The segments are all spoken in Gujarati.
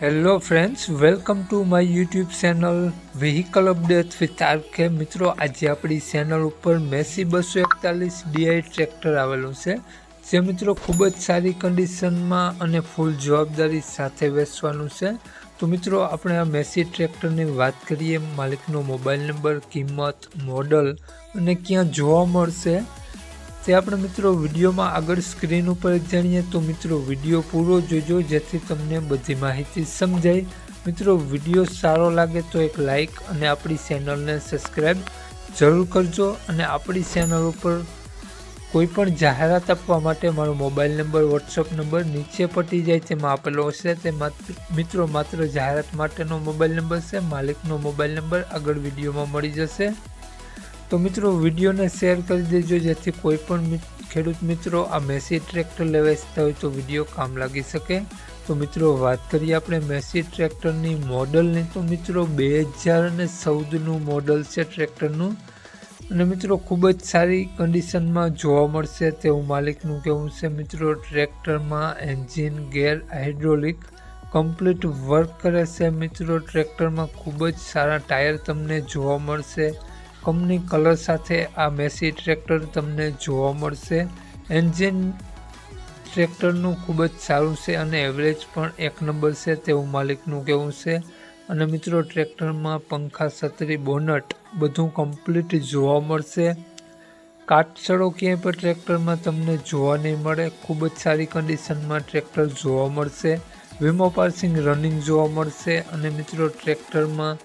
Hello friends welcome to my YouTube channel vehicle update with RK મિત્રો, આજે આપણી ચેનલ ઉપર મેસી બસો એકતાલીસ ડીઆઈ ટ્રેક્ટર આવેલું છે, જે મિત્રો ખૂબ જ સારી કન્ડિશનમાં અને ફૂલ જવાબદારી સાથે વેચવાનું છે. તો મિત્રો, આપણે આ મેસી ટ્રેક્ટરની વાત કરીએ, માલિકનો મોબાઈલ નંબર કિંમત મોડલ અને ક્યાં જોવા મળશે. તે આપણે મિત્રો વિડીયોમાં આગળ સ્ક્રીન ઉપર જાણીએ, તો મિત્રો વીડિયો પૂરો જોજો, જેથી તમને બધી માહિતી સમજાય. મિત્રો, વીડિયો સારો લાગે તો એક લાઈક અને આપણી ચેનલને સબસ્ક્રાઈબ જરૂર કરજો અને આપણી ચેનલ ઉપર કોઈ પણ જાહેરાત આપવા માટે મારો મોબાઈલ નંબર, વોટ્સઅપ નંબર નીચે પટી જાય, તેમાં આપેલો હશે. તે મિત્રો, માત્ર જાહેરાત માટેનો મોબાઈલ નંબર છે. માલિકનો મોબાઈલ નંબર આગળ વિડીયોમાં મળી જશે. તો મિત્રો, વિડીયોને શેર કરી દેજો, જેથી કોઈ પણ ખેડૂત મિત્રો આ મેસી ટ્રેક્ટર લેવા ઇચ્છતા હોય તો વીડિયો કામ લાગી શકે. તો મિત્રો, વાત કરીએ આપણે મેસી ટ્રેક્ટરની મોડલની. તો મિત્રો બે હજાર અને ચૌદનું મોડલ છે ટ્રેક્ટરનું. અને મિત્રો, ખૂબ જ સારી કન્ડિશનમાં જોવા મળશે તેવું માલિકનું કહેવું છે. મિત્રો, ટ્રેક્ટરમાં engine gear hydraulic complete work કરે છે. મિત્રો, ટ્રેક્ટરમાં ખૂબ જ સારા ટાયર તમને જોવા મળશે. કંપની કલર સાથે આ મેસી ટ્રેક્ટર તમને જોવા મળશે. એન્જિન ટ્રેક્ટરનું ખૂબ જ સારું છે અને એવરેજ પણ એક નંબર છે તેવું માલિકનું કહેવું છે. અને મિત્રો, ટ્રેક્ટરમાં પંખા, છત્રી, બોનટ બધું કમ્પ્લીટ જોવા મળશે. કાટછડો ક્યાંય પણ ટ્રેક્ટરમાં તમને જોવા નહીં મળે. ખૂબ જ સારી કન્ડિશનમાં ટ્રેક્ટર જોવા મળશે. વીમો પાર્સિંગ રનિંગ જોવા મળશે. અને મિત્રો, ટ્રેક્ટરમાં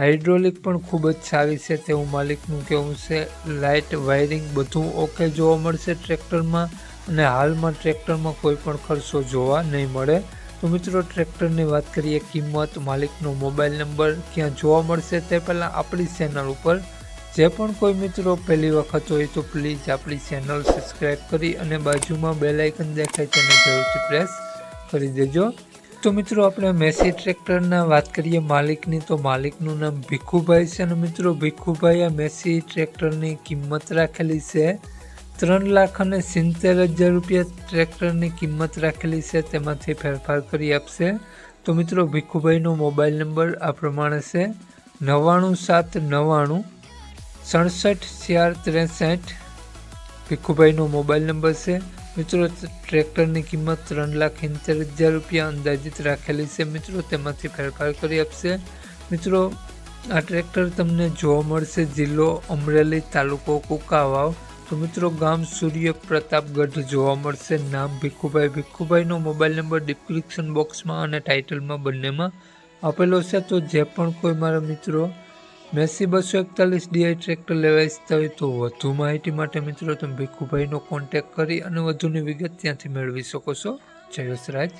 હાઇડ્રોલિક પણ ખૂબ જ સારી છે તેવું માલિકનું કહેવું છે. લાઇટ, વાયરિંગ બધું ઓકે જોવા મળશે ટ્રેક્ટરમાં અને હાલમાં ટ્રેક્ટરમાં કોઈ પણ ખર્ચો જોવા નહીં મળે. તો મિત્રો, ટ્રેક્ટરની વાત કરીએ કિંમત, માલિકનો મોબાઈલ નંબર, ક્યાં જોવા મળશે તે પહેલાં આપણી ચેનલ ઉપર. જે પણ કોઈ મિત્રો પહેલી વખત હોય તો પ્લીઝ આપણી ચેનલ સબસ્ક્રાઈબ કરી અને બાજુમાં બેલાઇકન દેખાય તેને જરૂરથી પ્રેસ કરી દેજો. તો મિત્રો આપણે મેસી ટ્રેક્ટરના વાત કરીએ માલિકની, તો માલિકનું નામ ભીખુભાઈ છે અને મિત્રો ભીખુભાઈ આ મેસી ટ્રેક્ટરની કિંમત રાખેલી છે ત્રણ લાખ અને સિત્તેર હજાર રૂપિયા ટ્રેક્ટરની કિંમત રાખેલી છે, તેમાંથી ફેરફાર કરી આપશે. તો મિત્રો ભીખુભાઈનો મોબાઈલ નંબર આ પ્રમાણે છે નવ્વાણું સાત નવ્વાણું સડસઠ ચાર ત્રેસઠ. ભીખુભાઈનો મોબાઈલ નંબર છે મિત્રો, ટ્રેક્ટરની કિંમત ત્રણ લાખ ઇતેર હજાર રૂપિયા અંદાજિત રાખેલી છે. મિત્રો, તેમાંથી ફેરફાર કરી આપશે. મિત્રો, આ ટ્રેક્ટર તમને જોવા મળશે જિલ્લો અમરેલી તાલુકો કુકાવાવ. તો મિત્રો, ગામ સૂર્ય પ્રતાપગઢ જોવા મળશે. નામ ભીખુભાઈ. ભીખુભાઈનો મોબાઈલ નંબર ડિસ્ક્રિપ્શન બોક્સમાં અને ટાઇટલમાં બંનેમાં આપેલો છે. તો જે પણ કોઈ મારા મિત્રો મેસી બસો એકતાલીસ ડીઆઈ ટ્રેક્ટર લેવા ઈચ્છતા તો વધુ માહિતી માટે મિત્રો, તમે ભીખુભાઈનો કોન્ટેક કરી અને વધુની વિગત ત્યાંથી મેળવી શકો છો. જય વસરાજ